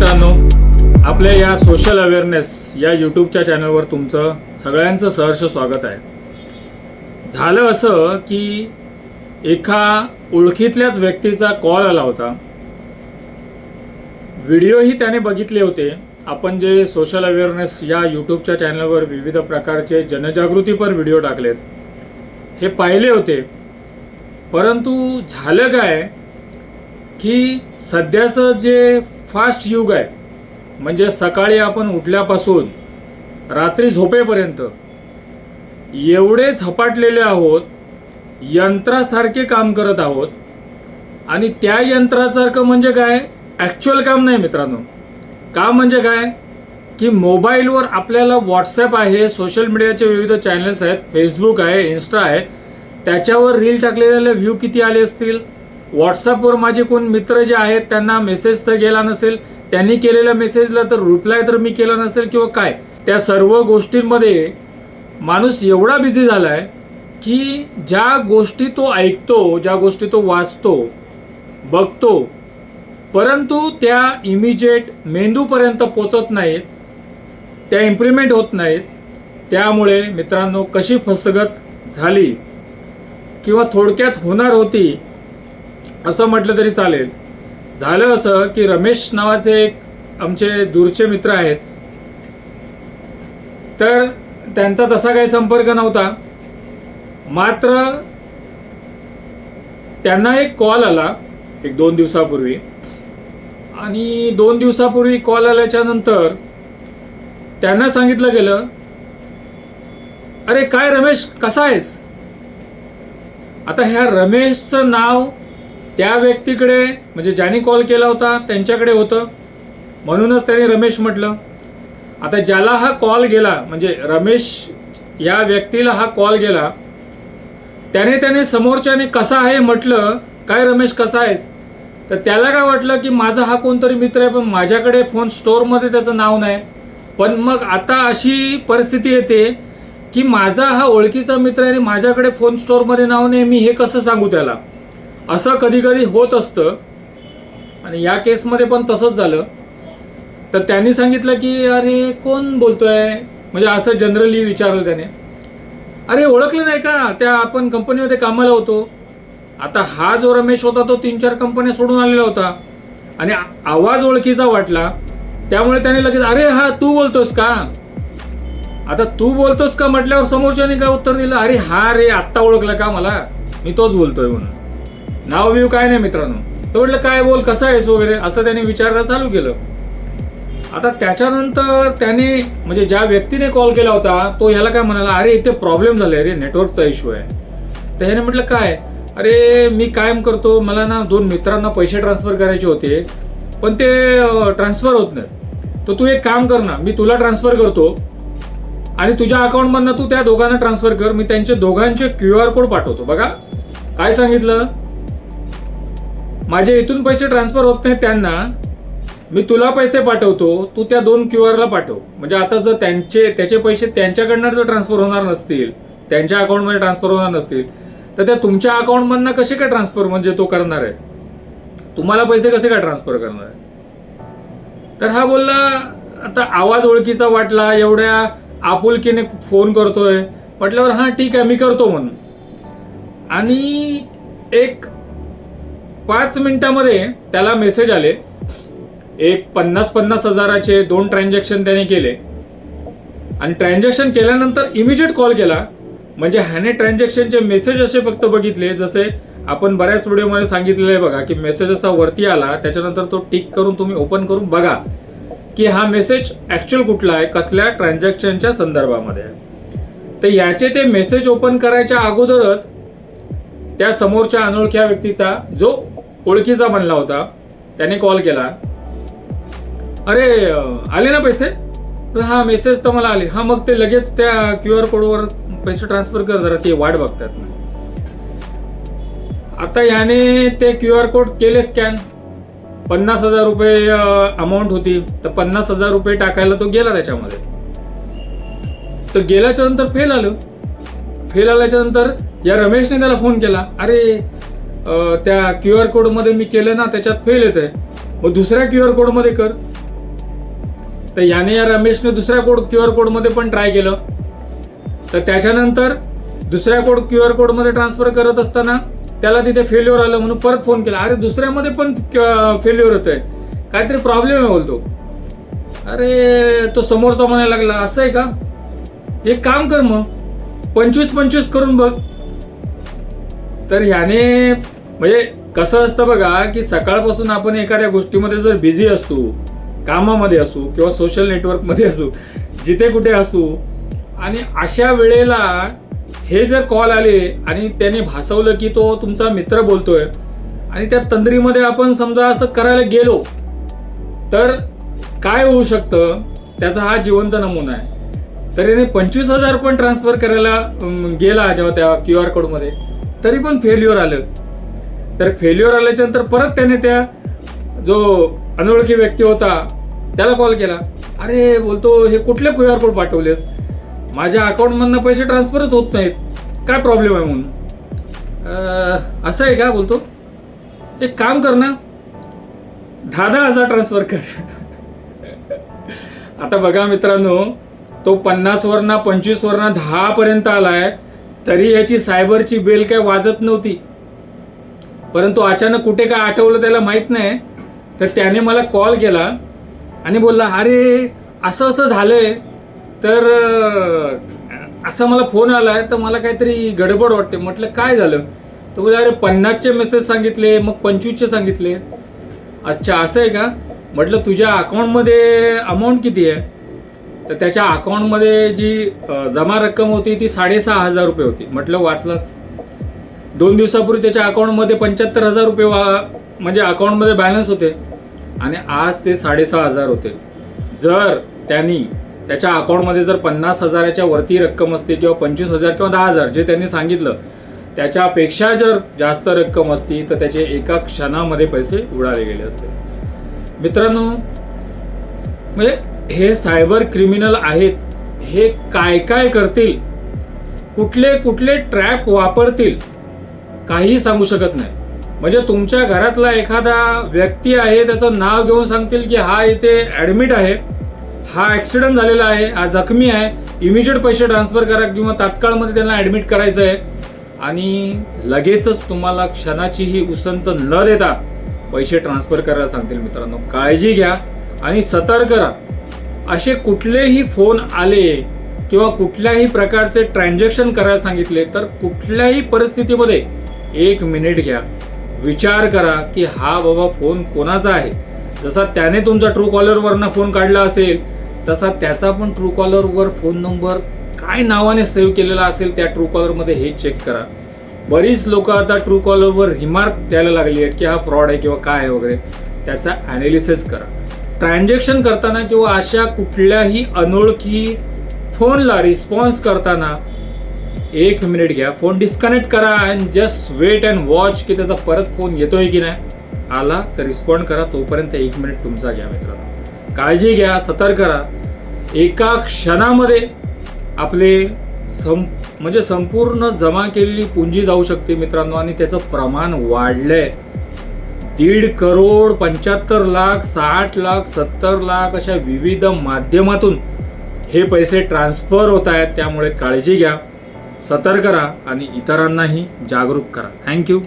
मित्रांनो आपल्या या सोशल अवेअरनेस या यूट्यूबच्या चॅनलवर तुमचं सगळ्यांचं सहर्ष स्वागत आहे. झालं असं की एका ओळखीतल्याच व्यक्तीचा कॉल आला होता. व्हिडिओही त्याने बघितले होते. आपण जे सोशल अवेअरनेस या यूट्यूबच्या चॅनलवर विविध प्रकारचे जनजागृतीपर व्हिडिओ टाकलेत हे पाहिले होते. परंतु झालं काय की सध्याचं जे फास्ट युग आहे. म्हणजे सकाळी आपण उठल्यापासून रात्री झोपेपर्यंत एवढे झपाटलेले आहोत यंत्रासारखे काम करत आहोत. आणि त्या यंत्रासारखं म्हणजे काय? ॲक्च्युअल काम नाही मित्रांनो. काम म्हणजे काय? की मोबाईलवर आपल्याला व्हॉट्सॲप आहे सोशल मीडियाचे विविध चॅनल्स आहेत फेसबुक आहे इन्स्टा आहे. त्याच्यावर रील टाकलेले व्ह्यू किती आले असतील? व्हॉट्सअपवर माझे कोण मित्र जे आहेत त्यांना मेसेज तर गेला नसेल. त्यांनी केलेल्या मेसेजला तर रिप्लाय तर मी केला नसेल किंवा काय? त्या सर्व गोष्टींमध्ये माणूस एवढा बिझी झाला आहे की ज्या गोष्टी तो ऐकतो ज्या गोष्टी तो वाचतो बघतो परंतु त्या इमिजिएट मेंदूपर्यंत पोचत नाहीत त्या इम्प्लिमेंट होत नाहीत. त्यामुळे मित्रांनो कशी फसगत झाली किंवा थोडक्यात होणार होती असं म्हटलं तरी चालेल. झालं असं की रमेश नावाचे एक आमचे दूरचे मित्र आहेत. तर त्यांचा तसा काही संपर्क नव्हता. मात्र त्यांना एक कॉल आला एक दोन दिवसापूर्वी. आणि दोन दिवसापूर्वी कॉल आल्याच्यानंतर त्यांना सांगितलं गेलं अरे काय रमेश? कसा आहेस? आता ह्या रमेशचं नाव त्या व्यक्तीकडे म्हणजे ज्याने कॉल केला होता त्यांच्याकडे होतं. म्हणूनच त्याने रमेश म्हटलं. आता ज्याला हा कॉल गेला म्हणजे रमेश या व्यक्तीला हा कॉल गेला त्याने त्याने समोरच्याने कसा आहे म्हटलं काय रमेश कसा आहेस? तर त्याला काय वाटलं की माझा हा कोणतरी मित्र आहे पण माझ्याकडे फोन स्टोअरमध्ये त्याचं नाव नाही. पण मग आता अशी परिस्थिती येते की माझा हा ओळखीचा मित्र आहे आणि माझ्याकडे फोन स्टोअरमध्ये नाव नाही मी हे कसं सांगू त्याला? असं कधी कधी होत असतं. आणि या केसमध्ये पण तसंच झालं. तर त्यांनी सांगितलं की अरे कोण बोलतोय? म्हणजे असं जनरली विचारलं त्याने. अरे ओळखलं नाही का? त्या आपण कंपनीमध्ये कामाला होतो. आता हा जो रमेश होता तो तीन चार कंपन्या सोडून आलेला होता. आणि आवाज ओळखीचा वाटला. त्यामुळे त्याने लगेच अरे हा तू बोलतोस का? आता तू बोलतोस का? म्हटल्यावर समोरच्याने काय उत्तर दिलं? अरे हा रे आत्ता ओळखलं का मला? मी तोच बोलतोय म्हणून. नाव बिव काय नाही मित्रांनो. तो म्हटलं काय बोल कसं आहेस? वगैरे असं त्याने विचारायला चालू केलं. आता त्याच्यानंतर त्याने म्हणजे ज्या व्यक्तीने कॉल केला होता तो ह्याला काय म्हणाला अरे इथे प्रॉब्लेम झाले अरे नेटवर्कचा इश्यू आहे. तर ह्याने म्हटलं काय? अरे मी कायम करतो मला ना दोन मित्रांना पैसे ट्रान्सफर करायचे होते पण ते ट्रान्सफर होत नाही तर तू एक काम कर ना मी तुला ट्रान्सफर करतो आणि तुझ्या अकाउंटमधनं तू त्या दोघांना ट्रान्सफर कर मी त्यांचे दोघांचे क्यू आर कोड पाठवतो. बघा काय सांगितलं? माझे इथून पैसे ट्रान्सफर होत नाहीत त्यांना. मी तुला पैसे पाठवतो तू त्या दोन क्यू आरला पाठव. म्हणजे आता जर त्यांचे त्याचे पैसे त्यांच्याकडनं जर ट्रान्सफर होणार नसतील त्यांच्या अकाउंटमध्ये ट्रान्सफर होणार नसतील तर त्या तुमच्या अकाउंटमधनं कसे काय ट्रान्सफर म्हणजे तो करणार आहे? तुम्हाला पैसे कसे काय ट्रान्सफर करणार आहे? तर हा बोलला आता आवाज ओळखीचा वाटला एवढ्या आपुलकीने फोन करतोय. म्हटल्यावर हां ठीक आहे मी करतो म्हणून. आणि एक पाच मिनिटामध्ये त्याला मेसेज आले. एक पन्नास पन्नास हजाराचे दोन ट्रान्झॅक्शन त्याने केले. आणि ट्रान्झॅक्शन केल्यानंतर इमिजिएट कॉल केला. म्हणजे ह्याने ट्रान्झॅक्शनचे मेसेज असे फक्त बघितले जसे आपण बऱ्याच व्हिडिओमध्ये सांगितलेलं आहे बघा की मेसेज असा वरती आला त्याच्यानंतर तो टिक करून तुम्ही ओपन करून बघा की हा मेसेज ॲक्च्युअल कुठला आहे कसल्या ट्रान्झॅक्शनच्या संदर्भामध्ये आहे. तर याचे ते मेसेज ओपन करायच्या अगोदरच त्या समोरच्या अनोळख्या व्यक्तीचा जो ओळखीचा बनला होता. त्याने कॉल केला. अरे आले ना पैसे? तर हा मेसेज तर मला आले. हा मग ते लगेच त्या क्यू आर कोडवर पैसे ट्रान्सफर कर जरा ते वाट बघतात. आता याने ते क्यू आर कोड केले स्कॅन पन्नास हजार रुपये अमाऊंट होती. तर पन्नास हजार रुपये टाकायला तो गेला त्याच्यामध्ये. तर गेल्याच्यानंतर फेल आलं. फेल आल्याच्यानंतर या रमेशने त्याला फोन केला. अरे त्या क्यू आर कोडमध्ये मी केलं ना त्याच्यात फेल येत आहे मग दुसऱ्या क्यू आर कोडमध्ये कर. तर याने या रमेशने दुसऱ्या कोड क्यू आर कोडमध्ये पण ट्राय केलं. तर त्याच्यानंतर दुसऱ्या कोड क्यू आर कोडमध्ये ट्रान्सफर करत असताना त्याला तिथे फेल्युअर आलं म्हणून परत फोन केला. अरे दुसऱ्यामध्ये पण फेल्युअर होतंय. काहीतरी प्रॉब्लेम आहे बोलतो. अरे तो समोरचा म्हणायला लागला असं आहे का? एक काम कर मग. पंचवीस पंचवीस करून बघ. तर ह्याने म्हणजे कसं असतं बघा की सकाळपासून आपण एखाद्या गोष्टीमध्ये जर बिझी असू कामामध्ये असू किंवा सोशल नेटवर्कमध्ये असू जिथे कुठे असू आणि अशा वेळेला हे जर कॉल आले आणि त्याने भासवलं की तो तुमचा मित्र बोलतोय आणि त्या तंद्रीमध्ये आपण समजा असं करायला गेलो तर काय होऊ शकतं? त्याचा हा जिवंत नमुना आहे. तर याने पंचवीस हजार पण ट्रान्सफर करायला गेला जेव्हा त्या क्यू आर कोडमध्ये तरी पण फेल्युअर आलं. तर फेल्युअर आल्याच्यानंतर परत त्याने त्या जो अनोळखी व्यक्ती होता त्याला कॉल केला. अरे बोलतो हे कुठले क्यू आर कोड पाठवलेस? माझ्या अकाउंटमधनं पैसे ट्रान्सफरच होत नाहीत. काय प्रॉब्लेम आहे म्हणून? असं आहे का? बोलतो. एक काम कर ना. दहा दहा हजार ट्रान्सफर कर. आता बघा मित्रांनो तो पन्नास वरना पंचवीस वरना दहापर्यंत आला आहे तरी याची सायबरची बेल काय वाजत नव्हती. परंतु अचानक कुठे काय आठवलं त्याला माहीत नाही. तर त्याने मला कॉल केला आणि बोलला अरे असं असं झालं आहे तर असा मला फोन आला आहे तर मला काहीतरी गडबड वाटते. म्हटलं काय झालं? तर बोला अरे पन्नासचे मेसेज सांगितले मग पंचवीसचे सांगितले. अच्छा असं आहे का? म्हटलं तुझ्या अकाउंटमध्ये अमाऊंट किती आहे? तर त्याच्या अकाउंटमध्ये जी जमा रक्कम होती ती साडेसहा हजार रुपये होती. म्हटलं वाचलाच. दोन दिवसापूर्वी त्याच्या अकाउंटमध्ये पंच्याहत्तर हजार रुपये वा म्हणजे अकाउंटमध्ये बॅलन्स होते. आणि आज ते साडेसहा हजार होते. जर त्यांनी त्याच्या अकाउंटमध्ये जर पन्नास हजाराच्या वरती रक्कम असते किंवा पंचवीस हजार किंवा दहा हजार जे त्यांनी सांगितलं त्याच्यापेक्षा जर जास्त रक्कम असती तर त्याचे एका क्षणामध्ये पैसे उडाले गेले असते. मित्रांनो म्हणजे हे सायबर क्रिमिनल आहेत हे काय काय करतील? कुठले कुठले ट्रॅप वापरतील? काही सांगू शकत नाही. म्हणजे तुमच्या घरातला एखादा व्यक्ती आहे त्याचं नाव घेऊन सांगतील की हा इथे ॲडमिट आहे हा ॲक्सिडेंट झालेला आहे हा जखमी आहे इमिजिएट पैसे ट्रान्सफर करा किंवा तात्काळमध्ये त्यांना ॲडमिट करायचं आहे. आणि लगेचच तुम्हाला क्षणाचीही उसंत न देता पैसे ट्रान्सफर करायला सांगतील मित्रांनो. काळजी घ्या आणि सतर्क राहा. असे कुठलेही फोन आले किंवा कुठल्याही प्रकारचे ट्रान्झॅक्शन करायला सांगितले तर कुठल्याही परिस्थितीमध्ये एक मिनिट घ्या. विचार करा की हा बाबा फोन कोणाचा आहे? जसा त्याने तुमचा ट्रू कॉलरवरनं फोन काढला असेल तसा त्याचा पण ट्रू कॉलरवर फोन नंबर काय नावाने सेव्ह केलेला असेल त्या ट्रू कॉलरमध्ये हे चेक करा. बरीच लोक आता ट्रू कॉलरवर रिमार्क द्यायला लागली आहेत की हा फ्रॉड आहे किंवा काय आहे वगैरे त्याचा ॲनालिसिस करा. ट्रान्झॅक्शन करताना किंवा अशा कुठल्याही अनोळखी फोनला रिस्पॉन्स करताना एक मिनिट घ्या. फोन डिस्कनेक्ट करा and just wait and watch की त्याचा परत फोन येतोय की नाही. आला तर रिस्पॉन्ड करा. तोपर्यंत एक मिनिट तुमचा घ्या मित्रांनो. काळजी घ्या सतर्क करा एका क्षणामध्ये आपले सं म्हणजे संपूर्ण जमा केलेली पुंजी जाऊ शकते मित्रांनो आणि त्याचं प्रमाण वाढलंय. दीड करोड पंच्याहत्तर लाख साठ लाख सत्तर लाख अशा विविध माध्यमातून हे पैसे ट्रान्सफर होत आहेत. त्यामुळे काळजी घ्या सतर्क करा आणि इतरांनाही जागरूक करा. थँक्यू.